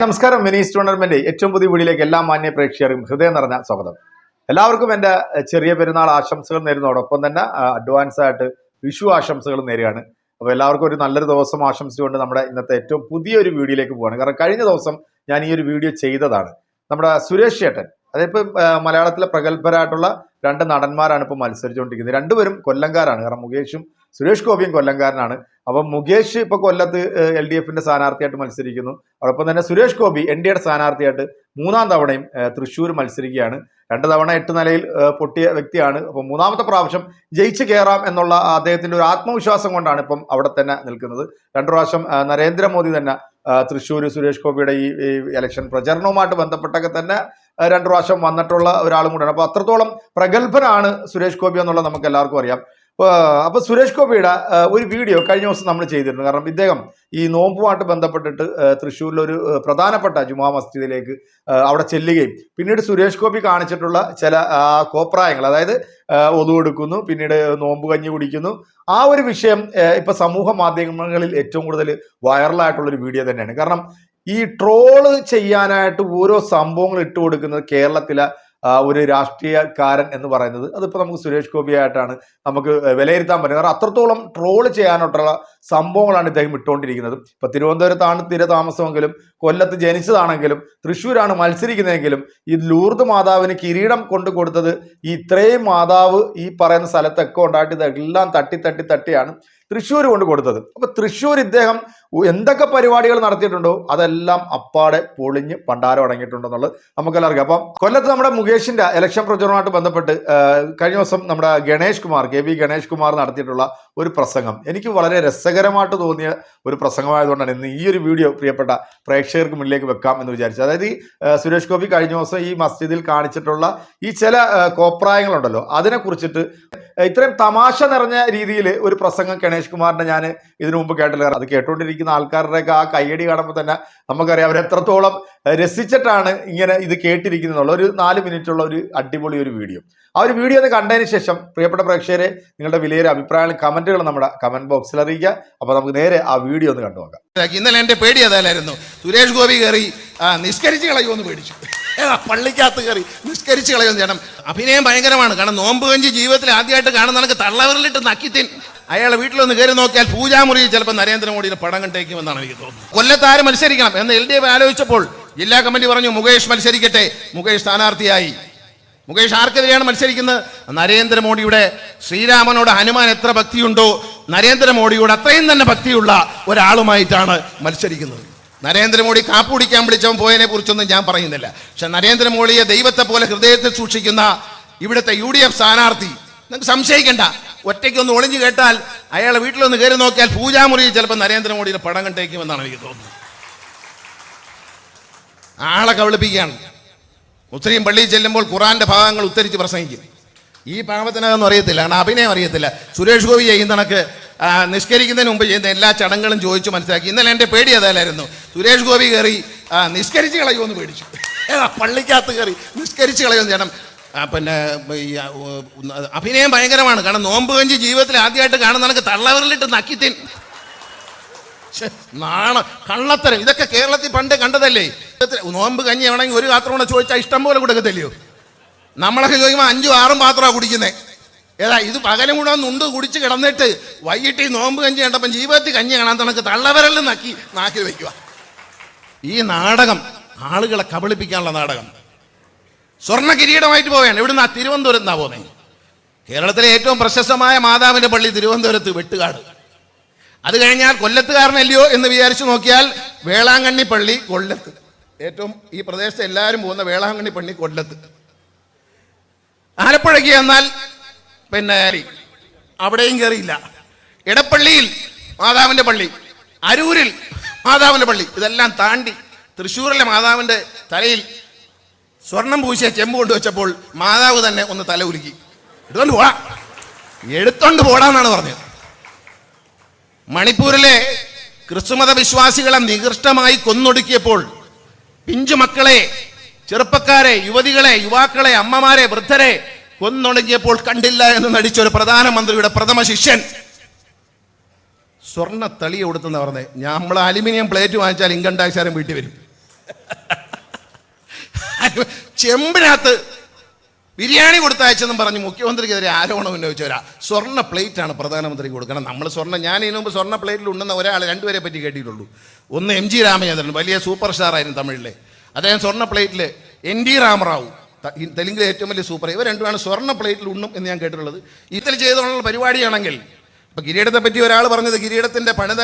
നമസ്കാരം. Mini tournament ഏറ്റവും പുതിയ വീടിലേക്ക് എല്ലാ മാന്യ പ്രേക്ഷകർക്കും ഹൃദയം നിറഞ്ഞ സ്വാഗതം. എല്ലാവർക്കും എന്റെ ചെറിയ പെരുന്നാൾ ആശംസകൾ നേരുന്നതോടൊപ്പം തന്നെ അഡ്വാൻസ് ആയിട്ട് വിഷു ആശംസകൾ നേരുകയാണ്. അപ്പോൾ എല്ലാവർക്കും ഒരു നല്ലൊരു ദിവസം ആശംസിച്ചുകൊണ്ട് നമ്മുടെ ഇന്നത്തെ ഏറ്റവും പുതിയൊരു വീഡിയോയിലേക്ക് പോവാണ്. കാരണം കഴിഞ്ഞ ദിവസം ഞാൻ ഈ ഒരു വീഡിയോ ചെയ്തതാണ്. നമ്മുടെ സുരേഷ് ചേട്ടൻ അതിപ്പോൾ മലയാളത്തിലെ പ്രഗത്ഭരായിട്ടുള്ള രണ്ട് നടന്മാരാണ് ഇപ്പോൾ മത്സരിച്ചുകൊണ്ടിരിക്കുന്നത്. രണ്ടുപേരും കൊല്ലംകാരാണ്. കാരണം മുകേഷും സുരേഷ് ഗോപിയും കൊല്ലംകാരനാണ്. അപ്പം മുകേഷ് ഇപ്പൊ കൊല്ലത്ത് എൽ ഡി എഫിന്റെ സ്ഥാനാർത്ഥിയായിട്ട് മത്സരിക്കുന്നു. അതോടൊപ്പം തന്നെ സുരേഷ് ഗോപി എൻ ഡി എയുടെ സ്ഥാനാർത്ഥിയായിട്ട് മൂന്നാം തവണയും തൃശ്ശൂർ മത്സരിക്കുകയാണ്. രണ്ട് തവണ എട്ട് നിലയിൽ പൊട്ടിയ വ്യക്തിയാണ്. അപ്പം മൂന്നാമത്തെ പ്രാവശ്യം ജയിച്ചു കയറാം എന്നുള്ള അദ്ദേഹത്തിന്റെ ഒരു ആത്മവിശ്വാസം കൊണ്ടാണ് ഇപ്പം അവിടെ തന്നെ നിൽക്കുന്നത്. രണ്ടു പ്രാവശ്യം നരേന്ദ്രമോദി തന്നെ തൃശ്ശൂർ സുരേഷ് ഗോപിയുടെ ഈ ഇലക്ഷൻ പ്രചരണവുമായിട്ട് ബന്ധപ്പെട്ടൊക്കെ തന്നെ രണ്ടു പ്രാവശ്യം വന്നിട്ടുള്ള ഒരാളും കൂടെയാണ്. അപ്പോൾ അത്രത്തോളം പ്രഗത്ഭനാണ് സുരേഷ് ഗോപി എന്നുള്ളത് നമുക്ക് എല്ലാവർക്കും അറിയാം. അപ്പൊ സുരേഷ് ഗോപിയുടെ ഒരു വീഡിയോ കഴിഞ്ഞ ദിവസം നമ്മൾ ചെയ്തിരുന്നു. കാരണം ഇദ്ദേഹം ഈ നോമ്പുമായിട്ട് ബന്ധപ്പെട്ടിട്ട് തൃശ്ശൂരിലൊരു പ്രധാനപ്പെട്ട ജുമാ മസ്ജിദിലേക്ക് അവിടെ ചെല്ലുകയും പിന്നീട് സുരേഷ് ഗോപി കാണിച്ചിട്ടുള്ള ചില കോപ്രായങ്ങൾ അതായത് ഒതു കൊടുക്കുന്നു പിന്നീട് നോമ്പ് കഞ്ഞി കുടിക്കുന്നു. ആ ഒരു വിഷയം ഇപ്പൊ സമൂഹ മാധ്യമങ്ങളിൽ ഏറ്റവും കൂടുതൽ വൈറലായിട്ടുള്ള ഒരു വീഡിയോ തന്നെയാണ്. കാരണം ഈ ട്രോൾ ചെയ്യാനായിട്ട് ഓരോ സംഭവങ്ങൾ ഇട്ട് കൊടുക്കുന്നത് കേരളത്തിലെ ഒരു രാഷ്ട്രീയക്കാരൻ എന്ന് പറയുന്നത് അതിപ്പോൾ നമുക്ക് സുരേഷ് ഗോപിയായിട്ടാണ് നമുക്ക് വിലയിരുത്താൻ പറ്റും കാരണം അത്രത്തോളം ട്രോൾ ചെയ്യാനായിട്ടുള്ള സംഭവങ്ങളാണ് ഇദ്ദേഹം ഇട്ടുകൊണ്ടിരിക്കുന്നത്. ഇപ്പൊ തിരുവനന്തപുരത്താണ് തീരെ താമസമെങ്കിലും കൊല്ലത്ത് ജനിച്ചതാണെങ്കിലും തൃശ്ശൂരാണ് മത്സരിക്കുന്നതെങ്കിലും ഈ ലൂർദ് മാതാവിന് കിരീടം കൊണ്ടു കൊടുത്തത് ഈ ഇത്രയും മാതാവ് ഈ പറയുന്ന സ്ഥലത്തൊക്കെ ഉണ്ടായിട്ട് ഇതെല്ലാം തട്ടി തട്ടി തട്ടിയാണ് തൃശ്ശൂർ കൊണ്ട് കൊടുത്തത്. അപ്പൊ തൃശ്ശൂർ ഇദ്ദേഹം എന്തൊക്കെ പരിപാടികൾ നടത്തിയിട്ടുണ്ടോ അതെല്ലാം അപ്പാടെ പൊളിഞ്ഞ് പണ്ടാരം അടങ്ങിയിട്ടുണ്ടെന്നുള്ളത് നമുക്കെല്ലാവർക്കും. അപ്പം കൊല്ലത്ത് നമ്മുടെ മുകേഷിന്റെ ഇലക്ഷൻ പ്രചരണവുമായിട്ട് ബന്ധപ്പെട്ട് കഴിഞ്ഞ ദിവസം നമ്മുടെ ഗണേഷ് കുമാർ കെ വി ഗണേഷ് കുമാർ നടത്തിയിട്ടുള്ള ഒരു പ്രസംഗം. എനിക്ക് വളരെ രസകരമായിട്ട് തോന്നിയ ഒരു പ്രസംഗമായതുകൊണ്ടാണ് ഇന്ന് ഈ ഒരു വീഡിയോ പ്രിയപ്പെട്ട പ്രേക്ഷകർക്ക് മുന്നിലേക്ക് വെക്കാം എന്ന് വിചാരിച്ചു അതായത് ഈ സുരേഷ് ഗോപി കഴിഞ്ഞ ദിവസം ഈ മസ്ജിദിൽ കാണിച്ചിട്ടുള്ള ഈ ചില കോപ്രായങ്ങളുണ്ടല്ലോ അതിനെ കുറിച്ചിട്ട് ഇത്രയും തമാശ നിറഞ്ഞ രീതിയിൽ ഒരു പ്രസംഗം ഗണേഷ് കുമാറിന്റെ ഞാൻ ഇതിനു മുമ്പ് കേട്ടില്ല. അത് കേട്ടുകൊണ്ടിരിക്കുന്ന ആൾക്കാരുടെയൊക്കെ ആ കയ്യടി കാണുമ്പോൾ തന്നെ നമുക്കറിയാം അവർ എത്രത്തോളം രസിച്ചിട്ടാണ് ഇങ്ങനെ ഇത് കേട്ടിരിക്കുന്നുള്ള ഒരു നാല് മിനിറ്റുള്ള ഒരു അടിപൊളി ഒരു വീഡിയോ. ആ ഒരു വീഡിയോ ഒന്ന് കണ്ടതിന് ശേഷം പ്രിയപ്പെട്ട പ്രേക്ഷകരെ നിങ്ങളുടെ വിലയേറെ അഭിപ്രായങ്ങൾ കമന്റുകൾ നമ്മുടെ കമന്റ് ബോക്സിൽ അറിയിക്കുക. അപ്പോൾ നമുക്ക് നേരെ ആ വീഡിയോ ഒന്ന് കണ്ടു നോക്കാം. ഇന്നലെ എന്റെ പേടി അതല്ലായിരുന്നു സുരേഷ് ഗോപി കയറി നിസ്കരിച്ച് കളയുമെന്ന് പേടിച്ചു. പള്ളിക്കകത്ത് കയറി നിസ്കരിച്ച് കളയുമെന്ന് ചേട്ടൻ അഭിനയം ഭയങ്കരമാണ്. കാരണം നോമ്പ് കഞ്ചി ജീവിതത്തിൽ ആദ്യമായിട്ട് കാണുന്ന നിനക്ക് തള്ളവരലിട്ട് നക്കിത്തിൻ. അയാളെ വീട്ടിലൊന്ന് കയറി നോക്കിയാൽ പൂജാമുറിയിൽ ചിലപ്പോൾ നരേന്ദ്രമോദിയുടെ പടം കണ്ടേക്കുമെന്നാണ് എനിക്ക് തോന്നുന്നത്. കൊല്ലത്ത് ആര് മത്സരിക്കണം എന്ന് എൽ ഡി എഫ് ആലോചിച്ചപ്പോൾ ജില്ലാ കമ്മിറ്റി പറഞ്ഞു മുകേഷ് മത്സരിക്കട്ടെ. മുകേഷ് സ്ഥാനാർത്ഥിയായി. മുകേഷ് ആർക്കെതിരെയാണ് മത്സരിക്കുന്നത്? നരേന്ദ്രമോദിയുടെ ശ്രീരാമനോട് ഹനുമാൻ എത്ര ഭക്തിയുണ്ടോ നരേന്ദ്രമോദിയോട് അത്രയും തന്നെ ഭക്തിയുള്ള ഒരാളുമായിട്ടാണ് മത്സരിക്കുന്നത്. നരേന്ദ്രമോദി കാപ്പുടിക്കാൻ വിളിച്ചവൻ പോയതിനെ കുറിച്ചൊന്നും ഞാൻ പറയുന്നില്ല. പക്ഷെ നരേന്ദ്രമോദിയെ ദൈവത്തെ പോലെ ഹൃദയത്തിൽ സൂക്ഷിക്കുന്ന ഇവിടുത്തെ യു ഡി എഫ് സ്ഥാനാർത്ഥി നിങ്ങൾക്ക് സംശയിക്കണ്ട. ഒറ്റയ്ക്ക് ഒന്ന് ഒളിഞ്ഞു കേട്ടാൽ അയാളെ വീട്ടിലൊന്ന് കയറി നോക്കിയാൽ പൂജാമുറിയിൽ ചിലപ്പോൾ നരേന്ദ്രമോദിയുടെ പടം കണ്ടേക്കുമെന്നാണ് എനിക്ക് തോന്നുന്നത്. ആളെ കബളിപ്പിക്കുകയാണ്. മുസ്ലിം പള്ളിയിൽ ചെല്ലുമ്പോൾ ഖുറാന്റെ ഭാഗങ്ങൾ ഉത്തരിച്ച് പ്രസംഗിക്കും. ഈ പാവത്തിനതൊന്നും അറിയത്തില്ല കാരണം അഭിനയം അറിയത്തില്ല. സുരേഷ് ഗോപി ചെയ്യുന്ന കണക്ക്. നിഷ്കരിക്കുന്നതിന് മുമ്പ് ചെയ്യുന്ന എല്ലാ ചടങ്ങുകളും ചോദിച്ചു മനസ്സിലാക്കി. ഇന്നലെ എന്റെ പേടി അതല്ലായിരുന്നു. സുരേഷ് ഗോപി കയറി നിഷ്കരിച്ച് കളയുമെന്ന് പേടിച്ചു. പള്ളിക്കകത്ത് കയറി നിഷ്കരിച്ച് കളയുമെന്ന് ചേട്ടൻ പിന്നെ അഭിനയം ഭയങ്കരമാണ്. കാരണം നോമ്പ് കഞ്ചി ജീവിതത്തിൽ ആദ്യമായിട്ട് കാണുന്ന കണക്ക് തള്ളവരിലിട്ട് നക്കിത്തിൻ. നാണ കള്ളത്തരം. ഇതൊക്കെ കേരളത്തിൽ പണ്ട് കണ്ടതല്ലേ? നോമ്പ് കഞ്ഞി വേണമെങ്കിൽ ഒരു പാത്രം കൂടെ ചോദിച്ചാൽ ഇഷ്ടം പോലെ കൊടുക്കത്തില്ലയോ? നമ്മളൊക്കെ ചോദിക്കുമ്പോൾ അഞ്ചും ആറും പാത്രമാണ് കുടിക്കുന്നത് ഏതാ ഇത് പകലും കൂടെ നുണ്ട് കുടിച്ച് കിടന്നിട്ട് വൈകിട്ട് ഈ നോമ്പ് കഞ്ഞി കണ്ടപ്പം ജീവിതത്തിൽ കഞ്ഞി കാണാൻ തണക്ക് തള്ളവരലും നക്കി നാക്കി വയ്ക്കുക ഈ നാടകം ആളുകളെ കബളിപ്പിക്കാനുള്ള നാടകം. സ്വർണ കിരീടമായിട്ട് പോവുകയാണ്. ഇവിടുന്ന് തിരുവനന്തപുരത്ത് നിന്നാ പോകുന്നത് കേരളത്തിലെ ഏറ്റവും പ്രശസ്തമായ മാതാവിന്റെ പള്ളി തിരുവനന്തപുരത്ത് വെട്ടുകാട്. അത് കഴിഞ്ഞാൽ കൊല്ലത്തുകാരനല്ലയോ എന്ന് വിചാരിച്ചു നോക്കിയാൽ വേളാങ്കണ്ണി പള്ളി കൊല്ലത്ത്. ഏറ്റവും ഈ പ്രദേശത്ത് എല്ലാവരും പോകുന്ന വേളാങ്കണ്ണി പള്ളി കൊല്ലത്ത്. ആലപ്പുഴയ്ക്ക് എന്നാൽ പിന്നെ അവിടെയും കയറിയില്ല ഇടപ്പള്ളിയിൽ മാതാവിന്റെ പള്ളി. അരൂരിൽ മാതാവിന്റെ പള്ളി. ഇതെല്ലാം താണ്ടി തൃശ്ശൂരിലെ മാതാവിന്റെ തലയിൽ സ്വർണം പൂശിയ ചെമ്പ് കൊണ്ടുവച്ചപ്പോൾ മാതാവ് തന്നെ ഒന്ന് തല ഉലുക്കി. എടുത്തോണ്ട് പോടാ. എടുത്തോണ്ട് പോടാന്നാണ് പറഞ്ഞത്. മണിപ്പൂരിലെ ക്രിസ്തുമത വിശ്വാസികളെ നികൃഷ്ടമായി കൊന്നൊടുക്കിയപ്പോൾ പിഞ്ചു മക്കളെ ചെറുപ്പക്കാരെ യുവതികളെ യുവാക്കളെ അമ്മമാരെ വൃദ്ധരെ കൊന്നൊടുങ്ങിയപ്പോൾ കണ്ടില്ല എന്ന് നടിച്ച ഒരു പ്രധാനമന്ത്രിയുടെ പ്രഥമ ശിഷ്യൻ. സ്വർണ തളിയെ കൊടുത്തെന്ന് പറഞ്ഞത് നമ്മൾ അലുമിനിയം പ്ലേറ്റ് വാങ്ങിച്ചാൽ ഇൻകം ടാക്സ് ആരും വീട്ടിൽ വരും. ചെമ്പിനകത്ത് ബിരിയാണി കൊടുത്തയച്ചെന്നും പറഞ്ഞ് മുഖ്യമന്ത്രിക്കെതിരെ ആരോപണം ഉന്നയിച്ചവരാ സ്വർണ പ്ലേറ്റ് ആണ് പ്രധാനമന്ത്രിക്ക് കൊടുക്കണം നമ്മൾ സ്വർണ ഞാൻ ഇതിനു മുമ്പ് സ്വർണ പ്ലേറ്റിൽ ഉണ്ടെന്ന ഒരാൾ രണ്ടുപേരെ പറ്റി കേട്ടിട്ടുള്ളൂ. ഒന്ന് എം ജി രാമചന്ദ്രൻ വലിയ സൂപ്പർ സ്റ്റാർ ആയിരുന്നു തമിഴിലെ. അദ്ദേഹം സ്വർണ പ്ലേറ്റിൽ എൻ ഡി രാമറാവു തെലുങ്കിലെ ഏറ്റവും വലിയ സൂപ്പർ ഇവർ രണ്ടുമാണ് സ്വർണ പ്ലേറ്റിൽ ഉണ്ണും എന്ന് ഞാൻ കേട്ടിട്ടുള്ളത്. ഇതിൽ ചെയ്തുള്ള പരിപാടിയാണെങ്കിൽ ഇപ്പം കിരീടത്തെ പറ്റി ഒരാൾ പറഞ്ഞത് കിരീടത്തിന്റെ പണിത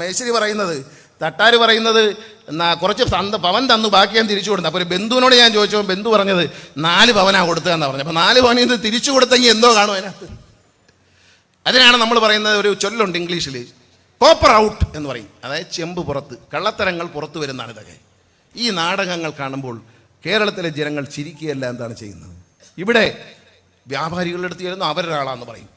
മേശരി പറയുന്നത് തട്ടാര് പറയുന്നത് എന്നാ കുറച്ച് തന്ന് പവൻ തന്നു ബാക്കി ഞാൻ തിരിച്ചു കൊടുത്തു. അപ്പോൾ ഒരു ബന്ധുവിനോട് ഞാൻ ചോദിച്ചപ്പോൾ ബന്ധു പറഞ്ഞത് നാല് പവനാ കൊടുത്തതെന്നാ പറഞ്ഞത്. അപ്പോൾ നാല് പവനിൽ നിന്ന് തിരിച്ചു കൊടുത്തെങ്കിൽ എന്തോ കാണും അതിനകത്ത്. അതിനാണ് നമ്മൾ പറയുന്നത് ഒരു ചൊല്ലുണ്ട് ഇംഗ്ലീഷിൽ കോപ്പർ ഔട്ട് എന്ന് പറയും. അതായത് ചെമ്പ് പുറത്ത് കള്ളത്തരങ്ങൾ പുറത്തു വരുന്നതാണ് ഇതൊക്കെ. ഈ നാടകങ്ങൾ കാണുമ്പോൾ കേരളത്തിലെ ജനങ്ങൾ ചിരിക്കുകയല്ല എന്താണ് ചെയ്യുന്നത്? ഇവിടെ വ്യാപാരികളുടെ അടുത്ത് ചെല്ലുന്നു അവരൊരാളാന്ന് പറയും.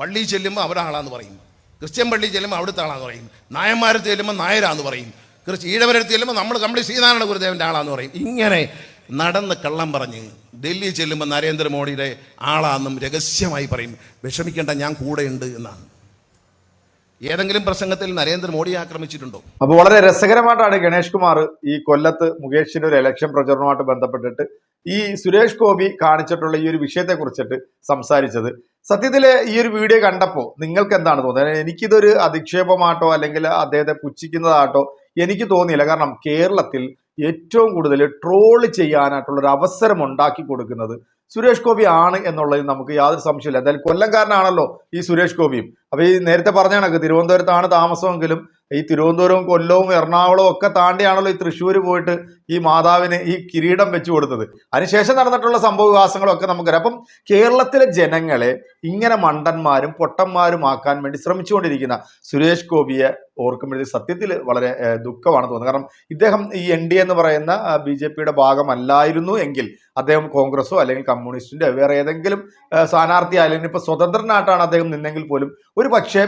പള്ളിയിൽ ചെല്ലുമ്പോൾ അവരാളാന്ന് പറയും. ക്രിസ്ത്യൻ പള്ളി ചെല്ലുമ്പോൾ അവിടുത്തെ ആളാന്ന് പറയും. നായന്മാരെ ചെല്ലുമ്പോൾ നായരാന്ന് പറയും. ക്രിസ്ത്യ ഈഴവരടുത്ത് ചെല്ലുമ്പോൾ നമ്മൾ നമ്മൾ ശ്രീനാരായണ ഗുരുദേവന്റെ ആളാന്ന് പറയും. ഇങ്ങനെ നടന്ന് കള്ളം പറഞ്ഞ് ഡൽഹി ചെല്ലുമ്പോൾ നരേന്ദ്രമോദിയുടെ ആളാന്നും രഹസ്യമായി പറയും. വിഷമിക്കേണ്ട ഞാൻ കൂടെയുണ്ട് എന്നാണ്. ഏതെങ്കിലും പ്രസംഗത്തിൽ നരേന്ദ്രമോദി ആക്രമിച്ചിട്ടുണ്ടോ? അപ്പോൾ വളരെ രസകരമായിട്ടാണ് ഗണേഷ് കുമാർ ഈ കൊല്ലത്ത് മുകേഷിന്റെ ഒരു ഇലക്ഷൻ പ്രചരണവുമായിട്ട് ബന്ധപ്പെട്ടിട്ട് ഈ സുരേഷ് ഗോപി കാണിച്ചിട്ടുള്ള ഈ ഒരു വിഷയത്തെ കുറിച്ചിട്ട് സംസാരിച്ചത്. സത്യത്തിൽ ഈ ഒരു വീഡിയോ കണ്ടപ്പോൾ നിങ്ങൾക്ക് എന്താണ് തോന്നുന്നത് എനിക്കിതൊരു അധിക്ഷേപമാട്ടോ അല്ലെങ്കിൽ അദ്ദേഹത്തെ പുച്ഛിക്കുന്നതാട്ടോ എനിക്ക് തോന്നിയില്ല. കാരണം കേരളത്തിൽ ഏറ്റവും കൂടുതൽ ട്രോൾ ചെയ്യാനായിട്ടുള്ള ഒരു അവസരം ഉണ്ടാക്കി കൊടുക്കുന്നത് സുരേഷ് ഗോപി ആണ് എന്നുള്ളതിൽ നമുക്ക് യാതൊരു സംശയമില്ല എന്തായാലും കൊല്ലംകാരനാണല്ലോ ഈ സുരേഷ് ഗോപിയും. അപ്പൊ ഈ നേരത്തെ പറഞ്ഞ കണക്ക് തിരുവനന്തപുരത്താണ് താമസമെങ്കിലും ഈ തിരുവനന്തപുരവും കൊല്ലവും എറണാകുളവും ഒക്കെ താണ്ടിയാണല്ലോ ഈ തൃശ്ശൂർ പോയിട്ട് ഈ മാതാവിന് ഈ കിരീടം വെച്ചു കൊടുത്തത്. അതിനുശേഷം നടന്നിട്ടുള്ള സംഭവ വികാസങ്ങളൊക്കെ നമുക്കറിയാം. അപ്പം കേരളത്തിലെ ജനങ്ങളെ ഇങ്ങനെ മണ്ടന്മാരും പൊട്ടന്മാരും ആക്കാൻ വേണ്ടി ശ്രമിച്ചുകൊണ്ടിരിക്കുന്ന സുരേഷ് ഗോപിയെ ഓർക്കുമ്പോഴേ സത്യത്തിൽ വളരെ ദുഃഖമാണ് തോന്നുന്നത് കാരണം ഇദ്ദേഹം ഈ എൻ ഡി എന്ന് പറയുന്ന ബി ഭാഗമല്ലായിരുന്നു എങ്കിൽ അദ്ദേഹം കോൺഗ്രസോ അല്ലെങ്കിൽ കമ്മ്യൂണിസ്റ്റിന്റെ വേറെ ഏതെങ്കിലും സ്ഥാനാർത്ഥി അല്ലെങ്കിൽ ഇപ്പൊ സ്വതന്ത്രനായിട്ടാണ് അദ്ദേഹം നിന്നെങ്കിൽ പോലും ഒരു പക്ഷേ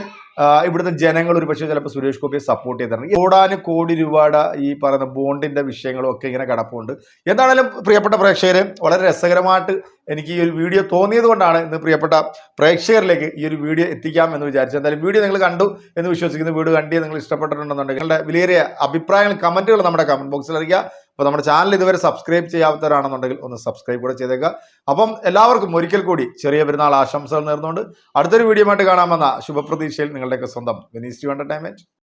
ഇവിടുത്തെ ജനങ്ങൾ ഒരു പക്ഷേ ചിലപ്പോൾ സുരേഷ് ഗോപിയെ സപ്പോർട്ട് ചെയ്തിട്ടുണ്ട്. കോടാന് കോടി രൂപയുടെ ഈ പറയുന്ന ബോണ്ടിന്റെ വിഷയങ്ങളും ഒക്കെ ഇങ്ങനെ കിടപ്പുണ്ട്. എന്താണെങ്കിലും പ്രിയപ്പെട്ട പ്രേക്ഷകരെ വളരെ രസകരമായിട്ട് എനിക്ക് ഈ ഒരു വീഡിയോ തോന്നിയത് കൊണ്ടാണ് ഇന്ന് പ്രിയപ്പെട്ട പ്രേക്ഷകരിലേക്ക് ഈ ഒരു വീഡിയോ എത്തിക്കാം എന്ന് വിചാരിച്ചു എന്തായാലും വീഡിയോ നിങ്ങൾ കണ്ടു എന്ന് വിശ്വസിക്കുന്ന. വീഡിയോ കണ്ടി നിങ്ങൾ ഇഷ്ടപ്പെട്ടിട്ടുണ്ടെന്നുണ്ടെങ്കിൽ നിങ്ങളുടെ വിലയേറിയ അഭിപ്രായങ്ങൾ കമന്റുകൾ നമ്മുടെ കമന്റ് ബോക്സിൽ അറിയിക്കുക. അപ്പോൾ നമ്മുടെ ചാനൽ ഇതുവരെ സബ്സ്ക്രൈബ് ചെയ്യാത്തവരാണെന്നുണ്ടെങ്കിൽ ഒന്ന് സബ്സ്ക്രൈബ് കൂടെ ചെയ്തേക്കുക. അപ്പം എല്ലാവർക്കും ഒരിക്കൽ കൂടി ചെറിയ പെരുന്നാൾ ആശംസകൾ നേർന്നുകൊണ്ട് അടുത്തൊരു വീഡിയോ ആയിട്ട് കാണാമെന്ന ശുഭപ്രതീക്ഷയിൽ നിങ്ങളുടെയൊക്കെ സ്വന്തം വിനീസ് ടു എന്റർടൈൻമെന്റ്